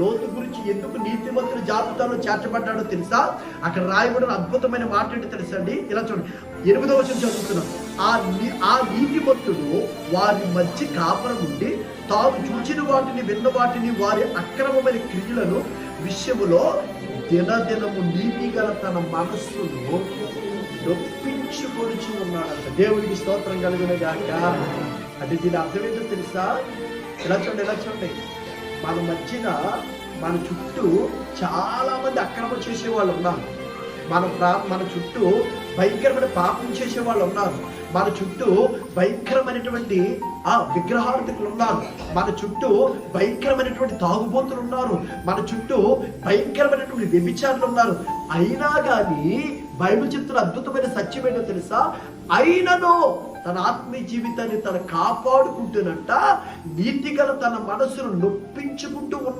లోతు గురించి ఎందుకు నీతిమంతుల జాబితాలో చేర్చబడ్డాడో తెలుసా? అక్కడ రాయబడిన అద్భుతమైన మాట ఏంటి తెలుసా అండి ఇలా చూడండి. ఎనిమిదవ వచనం చదువుతున్నాం. ఆ నీ- ఆ నీతిమంతుడు వారి మధ్య కాపురం ఉండి తాను చూచిన వాటిని విన్న వాటిని వారి అక్రమమైన క్రియలను విషయములో దినదినము నీతి గల తన మనస్సును నొప్పించుకొనిచి ఉన్నాడంట. దేవుడికి స్తోత్రం కలిగిన గాక. అంటే దీని అర్థం ఏంటో తెలుసా? ఇలా చూడండి ఎలా చూడండి. మన మధ్యన మన చుట్టూ చాలా మంది అక్రమం చేసే వాళ్ళు ఉన్నారు. మన ప్రా మన చుట్టూ భయంకరమైన పాపం చేసే వాళ్ళు ఉన్నారు. మన చుట్టూ భయంకరమైనటువంటి ఆ విగ్రహార్థకులు ఉన్నారు. మన చుట్టూ భయంకరమైనటువంటి తాగుబోతులు ఉన్నారు. మన చుట్టూ భయంకరమైనటువంటి వ్యభిచారులు ఉన్నారు. అయినా కానీ బైబిల్ చెప్తున్న అద్భుతమైన సత్యం తెలుసా? అయినను తన ఆత్మీయ జీవితాన్ని తను కాపాడుకుంటున్నట్ట నీతిగల తన మనసును నొప్పించుకుంటూ ఉన్న